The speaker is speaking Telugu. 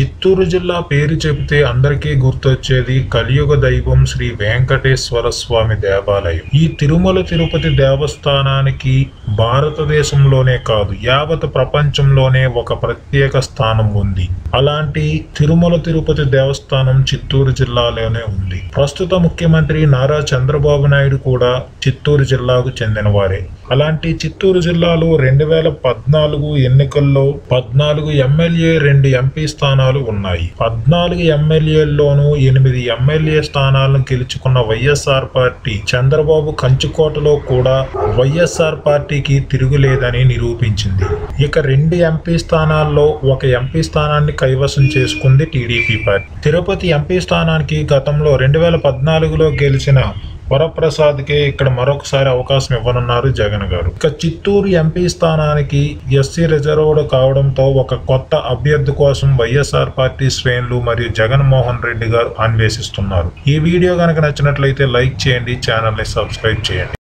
చిత్తూరు జిల్లా పేరు చెబితే అందరికీ గుర్తొచ్చేది కలియుగ దైవం శ్రీ వెంకటేశ్వర స్వామి దేవాలయం. ఈ తిరుమల తిరుపతి దేవస్థానానికి భారతదేశంలోనే కాదు యావత్ ప్రపంచంలోనే ఒక ప్రత్యేక స్థానం ఉంది. అలాంటి తిరుమల తిరుపతి దేవస్థానం చిత్తూరు జిల్లాలోనే ఉంది. ప్రస్తుత ముఖ్యమంత్రి నారా చంద్రబాబు నాయుడు కూడా చిత్తూరు జిల్లాకు చెందినవారే. అలాంటి చిత్తూరు జిల్లాలో రెండు వేల పద్నాలుగు ఎన్నికల్లో పద్నాలుగు ఎమ్మెల్యే రెండు ఎంపీ స్థానాలు ఉన్నాయి. పద్నాలుగు ఎమ్మెల్యేల్లోనూ ఎనిమిది ఎమ్మెల్యే స్థానాలను గెలుచుకున్న వైఎస్ఆర్ పార్టీ చంద్రబాబు కంచుకోటలో కూడా వైఎస్ఆర్ పార్టీకి తిరుగులేదని నిరూపించింది. ఇక రెండు ఎంపీ స్థానాల్లో ఒక ఎంపీ స్థానాన్ని కైవసం చేసుకుంది టీడీపీ పార్టీ. తిరుపతి ఎంపీ స్థానానికి గతంలో రెండు వేల పద్నాలుగులో గెలిచిన వరప్రసాద్కే ఇక్కడ మరొకసారి అవకాశం ఇవ్వనున్నారు జగన్ గారు. ఇక చిత్తూరు ఎంపీ స్థానానికి ఎస్సీ రిజర్వ్డ్ కావడంతో ఒక కొత్త అభ్యర్థి కోసం వైఎస్ఆర్ పార్టీ శ్రేణులు మరియు జగన్మోహన్ రెడ్డి గారు అన్వేషిస్తున్నారు. ఈ వీడియో కనుక నచ్చినట్లయితే లైక్ చేయండి ఛానల్ని సబ్స్క్రైబ్ చేయండి.